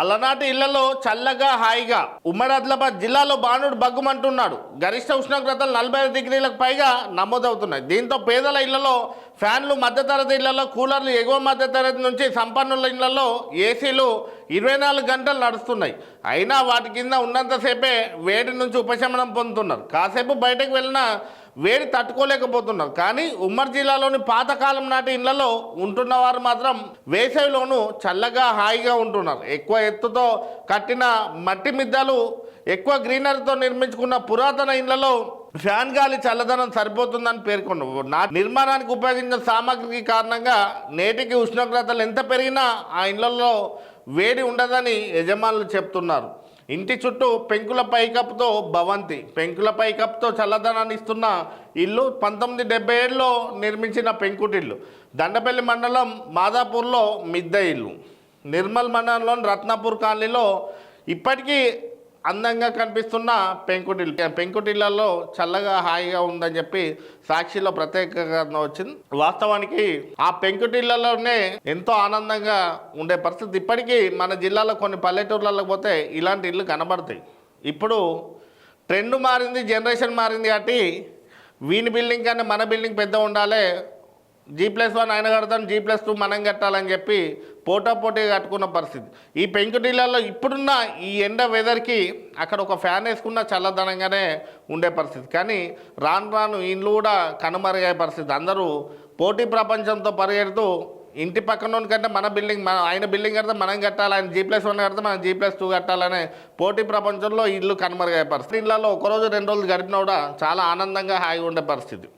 అలనాటి ఇళ్ళలో చల్లగా హాయిగా ఉమ్మడి ఆదిలాబాద్ జిల్లాలో బాణుడు బగ్గుమంటున్నాడు. గరిష్ట ఉష్ణోగ్రతలు నలభై ఐదు డిగ్రీలకు పైగా నమోదవుతున్నాయి. దీంతో పేదల ఇళ్ళలో ఫ్యాన్లు మధ్యతరగతి ఇళ్ళలో కూలర్లు ఎగువ మధ్యతరగతి నుంచి సంపన్నుల ఇళ్ళలో ఏసీలు ఇరవై నాలుగు గంటలు నడుస్తున్నాయి. అయినా వాటి కింద ఉన్నంతసేపే వేడి నుంచి ఉపశమనం పొందుతున్నారు. కాసేపు బయటకు వెళ్ళినా వేడి తట్టుకోలేకపోతున్నారు. కానీ ఉమ్మడి జిల్లాలోని పాతకాలం నాటి ఇళ్ళలో ఉంటున్న వారు మాత్రం వేసవిలోనూ చల్లగా హాయిగా ఉంటున్నారు. ఎక్కువ ఎత్తుతో కట్టిన మట్టి మిద్దలు ఎక్కువ గ్రీనరీతో నిర్మించుకున్న పురాతన ఇళ్ళలో ఫ్యాన్ గాలి చల్లదనం సరిపోతుందని పేర్కొన్నారు. నా నిర్మాణానికి ఉపయోగించిన సామాగ్రికి కారణంగా నేటికి ఉష్ణోగ్రతలు ఎంత పెరిగినా ఆ ఇళ్ళలో వేడి ఉండదని యజమానులు చెప్తున్నారు. ఇంటి చుట్టూ పెంకుల పైకప్పుతో భవంతి. పెంకుల పైకప్పుతో చల్లదనాన్ని ఇస్తున్న ఇల్లు పంతొమ్మిది డెబ్బై ఏడులో నిర్మించిన పెంకుటిల్లు. దండపల్లి మండలం మాదాపూర్లో మిద్దె ఇల్లు. నిర్మల్ మండలంలోని రత్నాపూర్ కాలనీలో ఇప్పటికీ అందంగా కనిపిస్తున్న పెంకుటిల్లు పెంకుటిళ్ళలో చల్లగా హాయిగా ఉందని చెప్పి సాక్షిలో ప్రత్యేకంగా వచ్చింది. వాస్తవానికి ఆ పెంకుటిళ్ళలోనే ఎంతో ఆనందంగా ఉండే పరిస్థితి. ఇప్పటికీ మన జిల్లాలో కొన్ని పల్లెటూర్లలో పోతే ఇలాంటి ఇల్లు కనబడతాయి. ఇప్పుడు ట్రెండ్ మారింది జనరేషన్ మారింది కాబట్టి వీని బిల్డింగ్ కన్నా మన బిల్డింగ్ పెద్ద ఉండాలి జీ ప్లస్ వన్ ఆయన కడతాం జీ ప్లస్ టూ మనం కట్టాలని చెప్పి పోటా పోటీ కట్టుకున్న పరిస్థితి. ఈ పెంకుటిళ్ళలో ఇప్పుడున్న ఈ ఎండ వెదర్కి అక్కడ ఒక ఫ్యాన్ వేసుకున్న చల్లదనంగానే ఉండే పరిస్థితి. కానీ రాను రాను ఇండ్లు కూడా కనుమరుగే పరిస్థితి. అందరూ పోటీ ప్రపంచంతో పరిగెడుతూ ఇంటి పక్కన కంటే మన బిల్డింగ్ మన ఆయన బిల్డింగ్ కడితే మనం కట్టాలి ఆయన జీ ప్లస్ వన్ కడితే మనం జీ ప్లస్ టూ కట్టాలనే పోటీ ప్రపంచంలో ఇల్లు కనుమరుగయ్యే పరిస్థితి. ఇళ్ళలో ఒకరోజు రెండు రోజులు గడిపినా కూడా చాలా ఆనందంగా హాయిగా ఉండే పరిస్థితి.